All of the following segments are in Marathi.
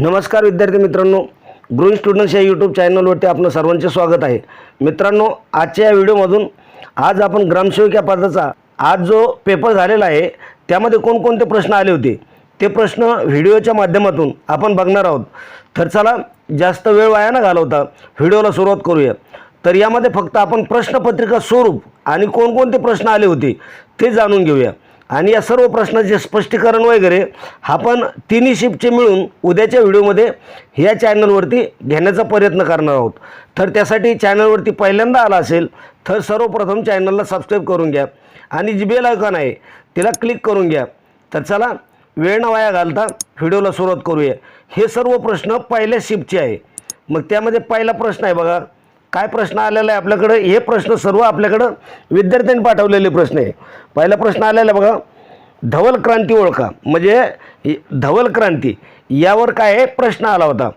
नमस्कार विद्यार्थी मित्रांनो ग्रोईंग स्टुडंट्स या यूट्यूब चॅनलवरती आपलं सर्वांचे स्वागत आहे. मित्रांनो आजच्या या व्हिडिओमधून आज आपण ग्रामसेवक या पदाचा आज जो पेपर झालेला आहे त्यामध्ये कोणकोणते प्रश्न आले होते? ते प्रश्न व्हिडिओच्या माध्यमातून आपण बघणार आहोत. तर चला जास्त वेळ वाया न घालवता व्हिडिओला सुरुवात करूया. तर यामध्ये फक्त आपण प्रश्नपत्रिका स्वरूप आणि कोणकोणते प्रश्न आले होते ते जाणून घेऊया. आणि या सर्व प्रश्नाचे स्पष्टीकरण वगैरे आपण तिन्ही शिफ्टचे मिळून उद्याच्या व्हिडिओमध्ये ह्या चॅनलवरती घेण्याचा प्रयत्न करणार आहोत. तर त्यासाठी चॅनलवरती पहिल्यांदा आला असेल तर सर्वप्रथम चॅनलला सबस्क्राईब करून घ्या आणि जी बेल आयकॉन आहे तिला क्लिक करून घ्या. तर चला वेळ न वाया घालता व्हिडिओला सुरुवात करूया. हे सर्व प्रश्न पहिल्या शिफ्टचे आहे. मग त्यामध्ये पहिला प्रश्न आहे बघा. काय प्रश्न आलेला आहे आपल्याकडं? हे प्रश्न सर्व आपल्याकडं विद्यार्थ्यांनी पाठवलेले प्रश्न आहे. पहिला प्रश्न आलेला आहे बघा. धवल क्रांती ओळखा. म्हणजे धवल क्रांती यावर काय प्रश्न आला होता.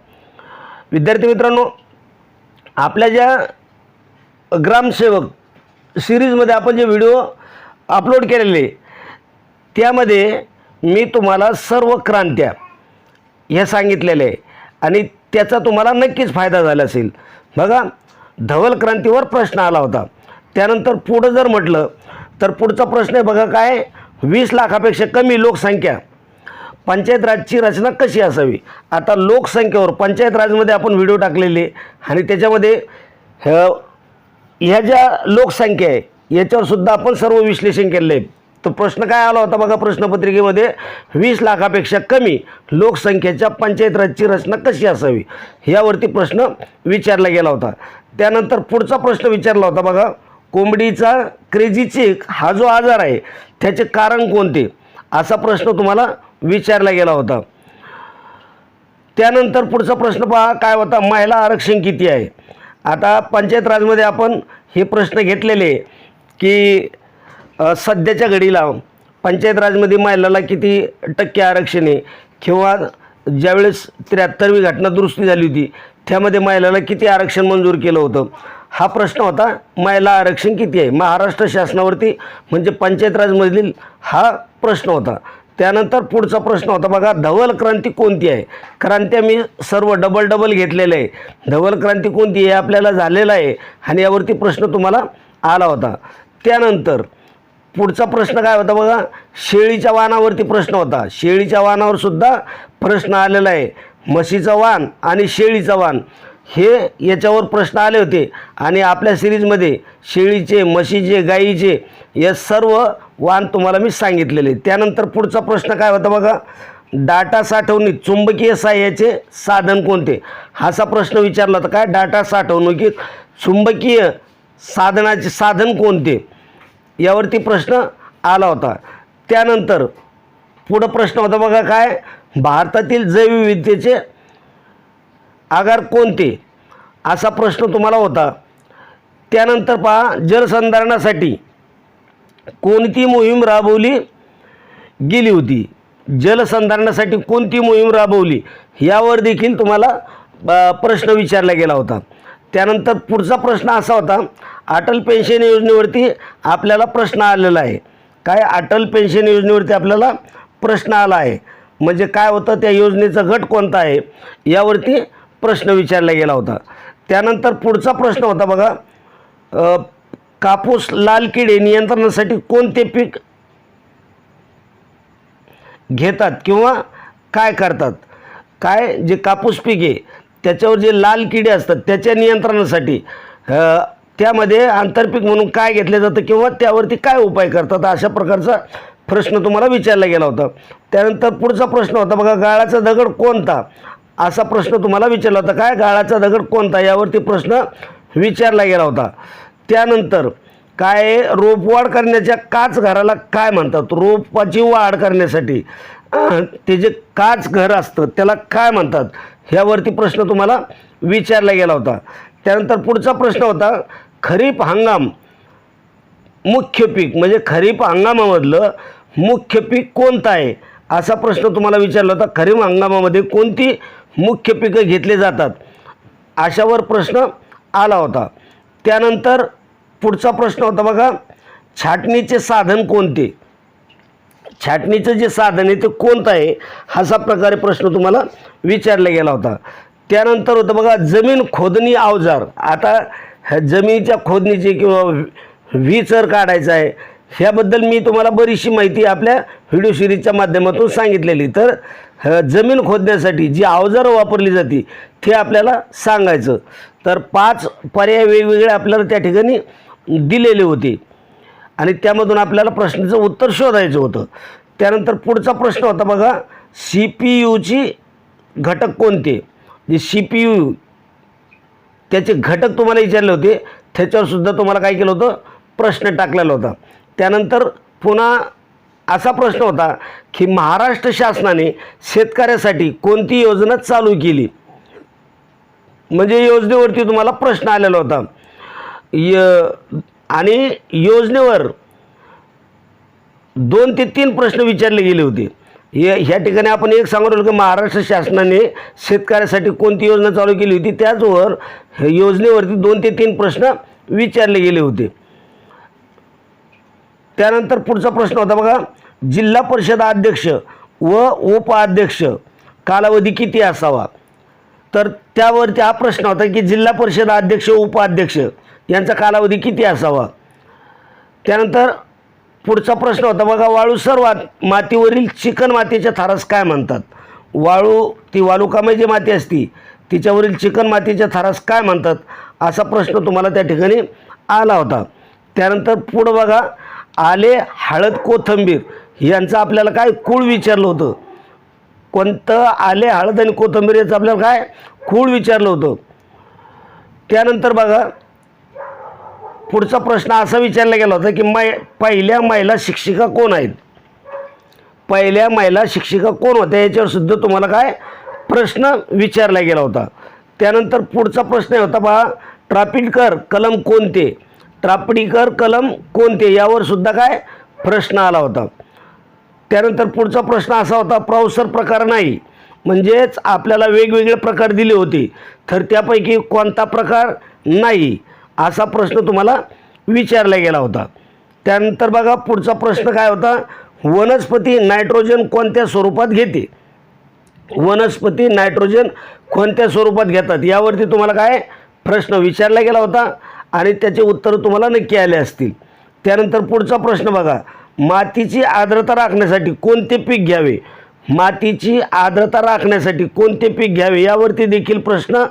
विद्यार्थी मित्रांनो आपल्या ज्या ग्रामसेवक सिरीजमध्ये आपण जे व्हिडिओ अपलोड केलेले त्यामध्ये मी तुम्हाला सर्व क्रांत्या हे सांगितलेले आहे. आणि त्याचा तुम्हाला नक्कीच फायदा झाला असेल. बघा धवल क्रांतीवर प्रश्न आला होता. त्यानंतर पुढं जर म्हटलं तर पुढचा प्रश्न आहे बघा काय? वीस लाखापेक्षा कमी लोकसंख्या. पंचायत राजची रचना कशी असावी? आता लोकसंख्येवर पंचायत राजमध्ये आपण व्हिडिओ टाकलेले आणि त्याच्यामध्ये ह्या ज्या लोकसंख्या आहे याच्यावर सुद्धा आपण सर्व विश्लेषण केलेलं आहे. तर प्रश्न काय आला होता बघा प्रश्नपत्रिकेमध्ये? वीस लाखापेक्षा कमी लोकसंख्येच्या पंचायत राजची रचना कशी असावी? यावरती प्रश्न विचारला गेला होता. त्यानंतर पुढचा प्रश्न विचारला होता बघा. कोंबडीचा क्रेझी चेक हा जो आजार आहे त्याचे कारण कोणते? असा प्रश्न तुम्हाला विचारला गेला होता. त्यानंतर पुढचा प्रश्न पहा काय होता? महिला आरक्षण किती आहे? आता पंचायत राजमध्ये आपण हे प्रश्न घेतलेले की सध्याच्या घडीला पंचायत राजमध्ये महिलाला किती टक्के आरक्षण आहे किंवा ज्यावेळेस त्र्याहत्तरवी घटना दुरुस्ती झाली होती त्यामध्ये महिलाला किती आरक्षण मंजूर केलं होतं? हा प्रश्न होता महिला आरक्षण किती आहे? महाराष्ट्र शासनावरती म्हणजे पंचायत राजमधील हा प्रश्न होता. त्यानंतर पुढचा प्रश्न होता बघा धवल क्रांती कोणती आहे? क्रांत्या मी सर्व डबल डबल घेतलेलं आहे. धवल क्रांती कोणती आहे आपल्याला झालेलं आहे आणि यावरती प्रश्न तुम्हाला आला होता. त्यानंतर पुढचा प्रश्न काय होता बघा? शेळीच्या वाहनावरती प्रश्न होता. शेळीच्या वाहनावर सुद्धा प्रश्न आलेला आहे. म्हशीचं वाहन आणि शेळीचं वाहन हे याच्यावर प्रश्न आले होते. आणि आपल्या सिरीजमध्ये शेळीचे म्हशीचे गाईचे या सर्व वाहन तुम्हाला मी सांगितलेले. त्यानंतर पुढचा प्रश्न काय होता बघा? डाटा साठवणूक चुंबकीय सहाय्याचे साधन कोणते? असा प्रश्न विचारला होता. काय? डाटा साठवणुकीत चुंबकीय साधनाचे साधन कोणते? यावरती प्रश्न आला होता. त्यानंतर पुढं प्रश्न होता बघा काय? भारतातील जैवविविधतेचे आगार कोणते? असा प्रश्न तुम्हाला होता. त्यानंतर पहा जलसंधारणासाठी कोणती मोहीम राबवली गेली होती? जलसंधारणासाठी कोणती मोहीम राबवली? यावर देखील तुम्हाला प्रश्न विचारला गेला होता. त्यानंतर पुढचा प्रश्न असा होता अटल पेन्शन योजनेवरती आपल्याला प्रश्न आलेला आहे. काय अटल पेन्शन योजनेवरती आपल्याला प्रश्न आला आहे? म्हणजे काय होतं त्या योजनेचा गट कोणता आहे? यावरती प्रश्न विचारला गेला होता. त्यानंतर पुढचा प्रश्न होता बघा. कापूस लाल किडे नियंत्रणासाठी कोणते पीक घेतात किंवा काय करतात? काय जे कापूस पीक आहे त्याच्यावर जे लाल किडे असतात त्याच्या नियंत्रणासाठी त्यामध्ये आंतरपीक म्हणून काय घेतलं जातं किंवा त्यावरती काय उपाय करतात अशा प्रकारचा प्रश्न तुम्हाला विचारला गेला होता. त्यानंतर पुढचा प्रश्न होता बघा गाळाचा दगड कोणता? असा प्रश्न तुम्हाला विचारला होता. काय? गाळाचा दगड कोणता? यावरती प्रश्न विचारला गेला होता. त्यानंतर काय रोपवाढ करण्याच्या काच घराला काय म्हणतात? रोपाची वाढ करण्यासाठी ते जे काच घर असतं त्याला काय म्हणतात? ह्यावरती प्रश्न तुम्हाला विचारला गेला होता. त्यानंतर पुढचा प्रश्न होता खरीप हंगाम मुख्य पीक म्हणजे खरीप हंगामामधलं मुख्य पीक कोणतं आहे? असा प्रश्न तुम्हाला विचारला होता. खरीप हंगामामध्ये कोणती मुख्य पिकं घेतली जातात? अशावर प्रश्न आला होता. त्यानंतर पुढचा प्रश्न होता बघा छाटणीचे साधन कोणते? छाटणीचं जे साधन आहे ते कोणतं आहे? असा प्रकारे प्रश्न तुम्हाला विचारला गेला होता. त्यानंतर होतं बघा जमीन खोदणी अवजार. आता जमिनीच्या खोदणीचे किंवा विचर काढायचा आहे ह्याबद्दल मी तुम्हाला बरीचशी माहिती आपल्या व्हिडिओ सिरीजच्या माध्यमातून सांगितलेली. तर जमीन खोदण्यासाठी जी अवजारं वापरली जाते ते आपल्याला सांगायचं. तर पाच पर्याय वेगवेगळे आपल्याला त्या ठिकाणी दिलेले होते. आणि त्यामधून आपल्याला प्रश्नाचं उत्तर शोधायचं होतं. त्यानंतर पुढचा प्रश्न होता बघा सी पी यूची घटक कोणते? जे सी पी यू त्याचे घटक तुम्हाला विचारले होते त्याच्यावर सुद्धा तुम्हाला काय केलं होतं? प्रश्न टाकलेला होता. त्यानंतर पुन्हा असा प्रश्न होता की महाराष्ट्र शासनाने शेतकऱ्यासाठी कोणती योजना चालू केली? म्हणजे योजनेवरती तुम्हाला प्रश्न आलेला होता. य आणि योजनेवर दोन ते तीन प्रश्न विचारले गेले होते. हे ह्या ठिकाणी आपण एक सांगू राहिलो की महाराष्ट्र शासनाने शेतकऱ्यासाठी कोणती योजना चालू केली होती? त्याचवर योजनेवरती दोन ते तीन प्रश्न विचारले गेले होते. त्यानंतर पुढचा प्रश्न होता बघा जिल्हा परिषद अध्यक्ष व उपाध्यक्ष कालावधी किती असावा? तर त्यावरती हा प्रश्न होता की जिल्हा परिषद अध्यक्ष उपाध्यक्ष यांचा कालावधी किती असावा? त्यानंतर पुढचा प्रश्न होता बघा वाळू सर्वात मातीवरील चिकन मातीच्या थारास काय म्हणतात? वाळू ती वालुकामय जी माती असती तिच्यावरील चिकन मातीच्या थारास काय म्हणतात? असा प्रश्न तुम्हाला त्या ठिकाणी आला होता. त्यानंतर पुढं बघा आले हळद कोथंबीर यांचं आपल्याला काय कुळ विचारलं होतं? कोणतं आले हळद आणि कोथंबीर याचं आपल्याला काय खूळ विचारलं होतं? त्यानंतर बघा पुढचा प्रश्न असा विचारला गेला होता की मै पहिल्या महिला शिक्षिका कोण आहेत? पहिल्या महिला शिक्षिका कोण होत्या? याच्यावर सुद्धा तुम्हाला काय प्रश्न विचारला गेला होता. त्यानंतर पुढचा प्रश्न होता बा ट्रापिडकर कलम कोणते? ट्रापडीकर कलम कोणते? यावर सुद्धा काय प्रश्न आला होता. त्यानंतर पुढचा प्रश्न असा होता प्रौसर प्रकार नाही. म्हणजेच आपल्याला वेगवेगळे प्रकार दिले होते. तर त्यापैकी कोणता प्रकार नाही? असा प्रश्न तुम्हाला विचारला गेला होता. त्यानंतर बघा पुढचा प्रश्न काय होता? वनस्पती नायट्रोजन कोणत्या स्वरूपात घेते? वनस्पती नायट्रोजन कोणत्या स्वरूपात घेतात? यावरती तुम्हाला काय? प्रश्न विचारला गेला होता आणि त्याचे उत्तरं तुम्हाला नक्की आले असतील. त्यानंतर पुढचा प्रश्न बघा. मातीची आर्द्रता राखण्यासाठी कोणते पीक घ्यावे? मातीची आर्द्रता राखण्यासाठी कोणते पीक घ्यावे? यावरती देखील प्रश्न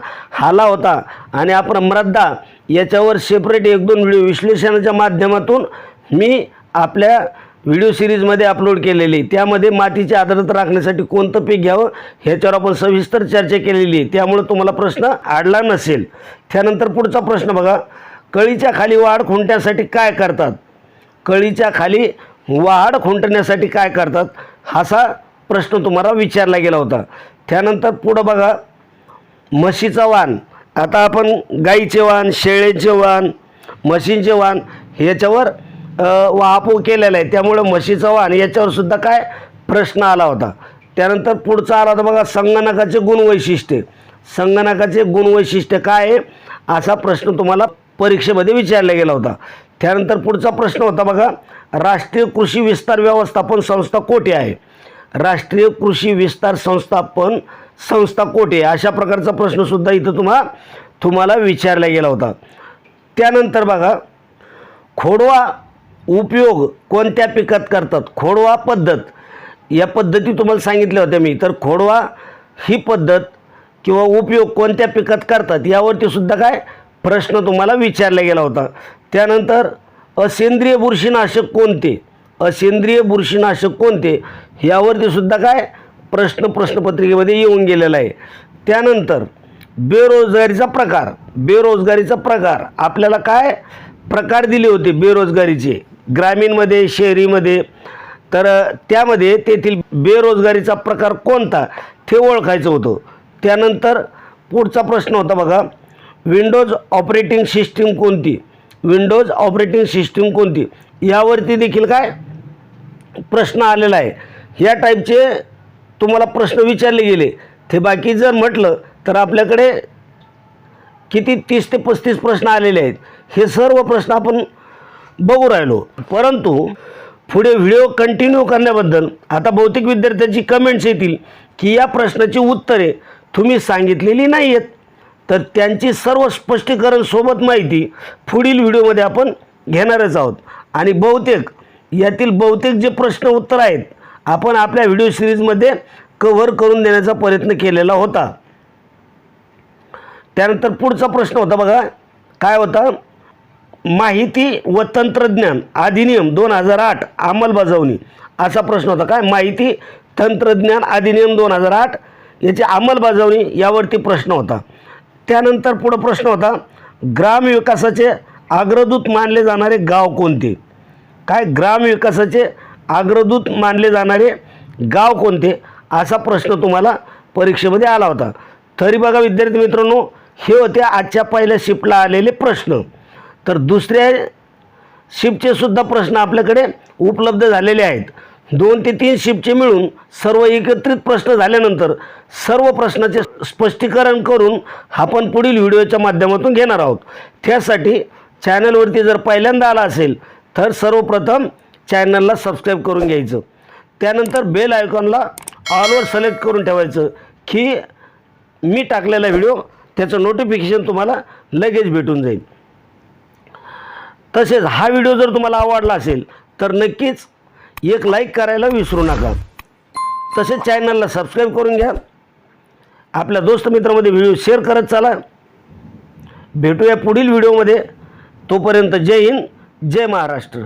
आला होता. आणि आपण मृदा याच्यावर सेपरेट एक दोन व्हिडिओ विश्लेषणाच्या माध्यमातून मी आपल्या व्हिडिओ सिरीजमध्ये अपलोड केलेली. त्यामध्ये मातीची आदरत राखण्यासाठी कोणतं पीक घ्यावं ह्याच्यावर आपण सविस्तर चर्चा केलेली आहे. त्यामुळे तुम्हाला प्रश्न आडला नसेल. त्यानंतर पुढचा प्रश्न बघा. कळीच्या खाली वाढ खुंटण्यासाठी काय करतात? कळीच्या खाली वाढ खुंटण्यासाठी काय करतात? असा प्रश्न तुम्हाला विचारला गेला होता. त्यानंतर पुढं बघा. म्हशीचा वाण आता आपण गाईचे वाण शेळ्यांचे वाण म्हशींचे वाण ह्याच्यावर वाहपू केलेला आहे. त्यामुळं म्हशीचं वाण याच्यावर सुद्धा काय प्रश्न आला होता. त्यानंतर पुढचा आला होता बघा संगणकाचे गुणवैशिष्ट्ये. संगणकाचे गुणवैशिष्ट्य काय आहे? असा प्रश्न तुम्हाला परीक्षेमध्ये विचारला गेला होता. त्यानंतर पुढचा प्रश्न होता बघा राष्ट्रीय कृषी विस्तार व्यवस्थापन संस्था कोठे आहे? राष्ट्रीय कृषी विस्तार संस्थापन संस्था कोठे अशा प्रकारचा प्रश्नसुद्धा इथं तुम्हा तुम्हाला विचारला गेला होता. त्यानंतर बघा खोडवा उपयोग कोणत्या पिकात करतात? खोडवा पद्धत. या पद्धती तुम्हाला सांगितल्या होत्या मी. तर खोडवा ही पद्धत किंवा उपयोग कोणत्या पिकात करतात यावरती सुद्धा काय प्रश्न तुम्हाला विचारला गेला होता. त्यानंतर असेंद्रिय बुरशीनाशक कोणते? असेंद्रिय बुरशीनाशक कोणते? यावरती सुद्धा काय प्रश्न प्रश्नपत्रिकेमध्ये येऊन गेलेला आहे. त्यानंतर बेरोजगारीचा प्रकार बेरोजगारीचा प्रकार. आपल्याला काय प्रकार दिले होते बेरोजगारीचे? ग्रामीणमध्ये शहरीमध्ये. तर त्यामध्ये तेथील बेरोजगारीचा प्रकार कोणता? ते ओळखायचं होतं. त्यानंतर पुढचा प्रश्न होता बघा. विंडोज ऑपरेटिंग सिस्टीम कोणती? विंडोज ऑपरेटिंग सिस्टीम कोणती? यावरती देखील काय? प्रश्न आलेला आहे. या टाईपचे तुम्हाला प्रश्न विचारले गेले. ते बाकी जर म्हटलं तर आपल्याकडे किती तीस ते पस्तीस प्रश्न आलेले आहेत. हे सर्व प्रश्न आपण बघू राहिलो. परंतु पुढे व्हिडिओ कंटिन्यू करण्याबद्दल आता बहुतेक विद्यार्थ्यांची कमेंट्स येतील की या प्रश्नाची उत्तरे तुम्ही सांगितलेली नाही आहेत तर त्यांची सर्व स्पष्टीकरण सोबत माहिती पुढील व्हिडिओमध्ये आपण घेणारच आहोत. आणि बहुतेक यातील बहुतेक जे प्रश्न उत्तर आहेत आपण आपल्या व्हिडिओ सिरीजमध्ये कव्हर करून देण्याचा प्रयत्न केलेला होता. त्यानंतर पुढचा प्रश्न होता बघा. काय होता? माहिती व तंत्रज्ञान अधिनियम दोन हजार आठ अंमलबजावणी. असा प्रश्न होता. काय? माहिती तंत्रज्ञान अधिनियम दोन हजार आठ याची अंमलबजावणी यावरती प्रश्न होता. त्यानंतर पुढं प्रश्न होता ग्रामविकासाचे अग्रदूत मानले जाणारे गाव कोणते? काय? ग्रामविकासाचे अग्रदूत मानले जाणारे गाव कोणते असा प्रश्न तुम्हाला परीक्षेमध्ये आला होता. तरी बघा विद्यार्थी मित्रांनो हे होते आजच्या पहिल्या शिफ्टला आलेले प्रश्न. तर दुसऱ्या शिफ्टचे सुद्धा प्रश्न आपल्याकडे उपलब्ध झालेले आहेत. दोन ते तीन शिफ्टचे मिळून सर्व एकत्रित प्रश्न झाल्यानंतर सर्व प्रश्नाचे स्पष्टीकरण करून आपण पुढील व्हिडिओच्या माध्यमातून घेणार आहोत. त्यासाठी चॅनलवरती जर पहिल्यांदा आला असेल तर सर्वप्रथम चॅनलला सबस्क्राईब करून घ्यायचं. त्यानंतर बेल आयकॉनला ऑलवर सिलेक्ट करून ठेवायचं की मी टाकलेला व्हिडिओ त्याचं नोटिफिकेशन तुम्हाला लगेच भेटून जाईल. तसेच हा व्हिडिओ जर तुम्हाला आवडला असेल तर नक्कीच एक लाईक करायला विसरू नका. तसेच चॅनलला सबस्क्राईब करून घ्या. आपल्या दोस्त मित्रामध्ये व्हिडिओ शेअर करत चाला. भेटूया पुढील व्हिडिओमध्ये. तोपर्यंत जय हिंद जय महाराष्ट्र.